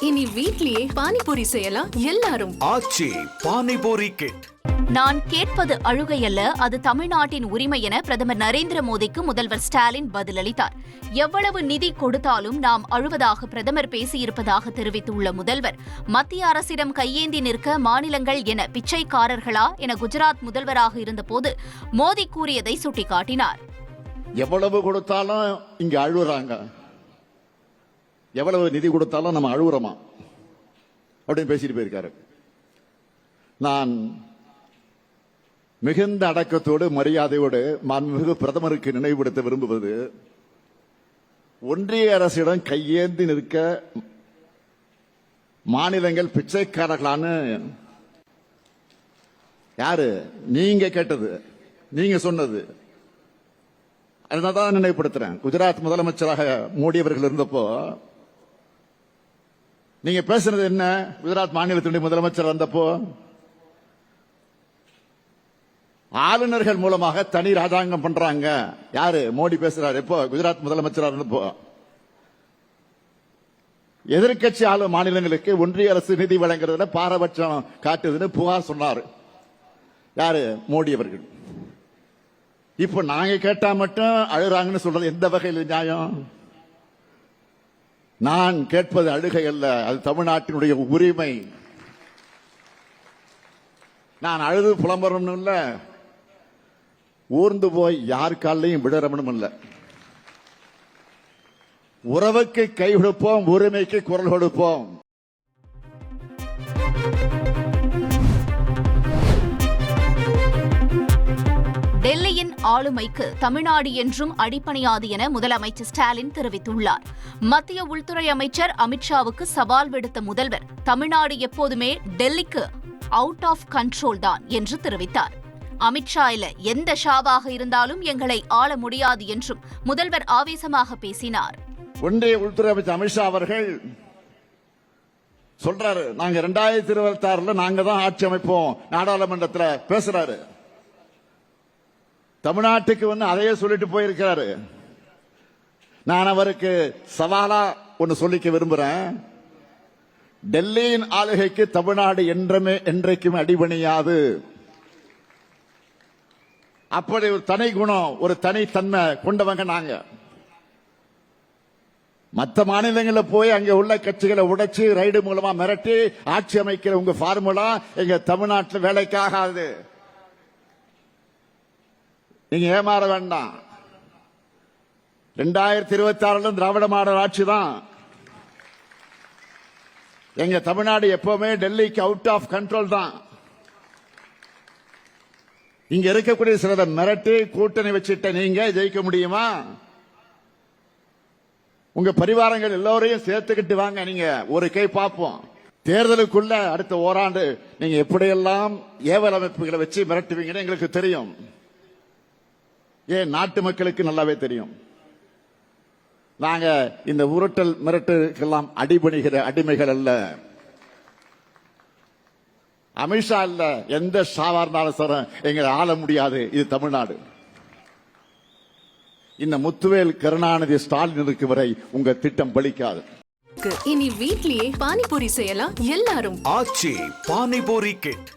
இனி வீட்லயே பானிபூரி செய்யலாம் எல்லாரும். ஆச்சி பானிபூரி கிட் நான் கேட்பது அழுகையல்ல அது தமிழ்நாட்டின் உரிமை என பிரதமர் நரேந்திர மோடிக்கு முதல்வர் ஸ்டாலின் பதிலளித்தார். எவ்வளவு நிதி கொடுத்தாலும் நாம் அழுவதாக பிரதமர் பேசியிருப்பதாக தெரிவித்துள்ள முதல்வர் மத்திய அரசிடம் கையேந்தி நிற்க மாநிலங்கள் என பிச்சைக்காரர்களா என குஜராத் முதல்வராக இருந்தபோது மோடி கூறியதை சுட்டிக்காட்டினார். எவ்வளவு கொடுத்தாலும் இங்க அழுகுறாங்க. எவ்வளவு நிதி கொடுத்தாலும் நம்ம அழுகுறோமா அப்படின்னு பேசிட்டு போயிருக்காரு. நான் மிகுந்த அடக்கத்தோடு மரியாதையோடு மாண்புமிகு பிரதமருக்கு நினைவுபடுத்த விரும்புவது ஒன்றிய அரசிடம் கையேந்தி நிற்க மாநிலங்கள் பிச்சைக்காரர்களான்னு யாரு? நீங்க கேட்டது. நீங்க சொன்னது. அதனால தான் நினைவுபடுத்துறேன். குஜராத் முதலமைச்சராக மோடி அவர்கள் இருந்தப்போ நீங்க பேசுனது என்ன? குஜராத் மாநிலத்தினுடைய முதலமைச்சர் வந்தப்போ ஆளுநர்கள் மூலமாக தனி ராஜாங்கம் பண்றாங்க. யாரு? மோடி பேசுறாரு. எப்போ? குஜராத் முதலமைச்சரா இருந்தப்போ. எதிர்க்கட்சி ஆளும் மாநிலங்களுக்கு ஒன்றிய அரசு நிதி வழங்குறதுல பாரபட்சம் காட்டுதுன்னு புகார் சொன்னார். யாரு? மோடி அவர்கள். இப்ப நாங்க கேட்டா மட்டும் அழுறாங்கன்னு சொல்றது எந்த வகையில் நியாயம்? நான் கேட்பது அழுகை அல்ல அது தமிழ்நாட்டினுடைய உரிமை. நான் அழுது புலம்பரணும் இல்ல ஊர்ந்து போய் யார் காலையும் விடறவனும் இல்ல. உறவுக்கு கை கொடுப்போம் உரிமைக்கு குரல் கொடுப்போம். ஆளுமைக்கு தமிழ்நாடு என்றும் அடிப்பணியாது என முதலமைச்சர் ஸ்டாலின் தெரிவித்துள்ளார். மத்திய உள்துறை அமைச்சர் அமித்ஷாவுக்கு சவால் விடுத்த முதல்வர் தமிழ்நாடு எப்போதுமே டெல்லிக்கு அவுட் ஆஃப் கண்ட்ரோல் தான் என்று தெரிவித்தார். அமித்ஷா இல்ல எந்த ஷாவாக இருந்தாலும் எங்களை ஆள முடியாது என்றும் முதல்வர் ஆவேசமாக பேசினார். ஒன்றிய உள்துறை அமைச்சர் அமித்ஷா அவர்கள் சொல்றாரு. நாங்க ரெண்டாயிரத்தி இருபத்தி ஆறுல நாங்க தான் ஆட்சி அமைப்போம். நாடாளுமன்றத்தில் பேசுறாரு. தமிழ்நாட்டுக்கு வந்து அதையே சொல்லிட்டு போயிருக்கிறாரு. நான் அவருக்கு சவாலா ஒன்று சொல்லிக்க விரும்புறேன். டெல்லியின் ஆளுகைக்கு தமிழ்நாடு என்றமே என்றைக்கும் அடிபணியாது. அப்படி ஒரு தனி குணம் ஒரு தனித்தன்மை கொண்டவங்க நாங்க. மற்ற மாநிலங்களில் போய் அங்க உள்ள கட்சிகளை உடைச்சு ரைடு மூலமா மிரட்டி ஆட்சி அமைக்கிற உங்க ஃபார்முலா எங்க தமிழ்நாட்டில் வேலைக்காகாது. நீங்க ஏமாற வேண்டாம். ரெண்டாயிரத்தி இருபத்தி ஆறுல திராவிட மாடல் ஆட்சி தான். எங்க தமிழ்நாடு எப்பவுமே டெல்லிக்கு அவுட் ஆஃப் கண்ட்ரோல் தான். இங்க இருக்கக்கூடிய சிலரை மிரட்டி கூட்டணி வச்சுட்ட நீங்க ஜெயிக்க முடியுமா? உங்க பரிவாரங்கள் எல்லோரையும் சேர்த்துக்கிட்டு வாங்க நீங்க ஒரு கை பார்ப்போம். தேர்தலுக்குள்ள அடுத்த ஓராண்டு நீங்க எப்படியெல்லாம் ஏவல் அமைப்புகளை வச்சு மிரட்டுவீங்கன்னு எங்களுக்கு தெரியும். ஏன் நாட்டு மக்களுக்கு நல்லாவே தெரியும்? நாங்க இந்த உருட்டல் மிரட்டுக்கெல்லாம் அடிபணிகிற அடிமைகள் அல்ல. அமித்ஷா இல்ல எந்த ஷாவா இருந்தாலும் சார் எங்களை ஆள முடியாது இது தமிழ்நாடு. இந்த முத்துவேல் கருணாநிதி ஸ்டாலின் இருக்கு வரை உங்க திட்டம் பலிக்காது. இனி வீட்லயே பானிபூரி செய்யலாம் எல்லாரும். ஆச்சி பானிபூரி கிட்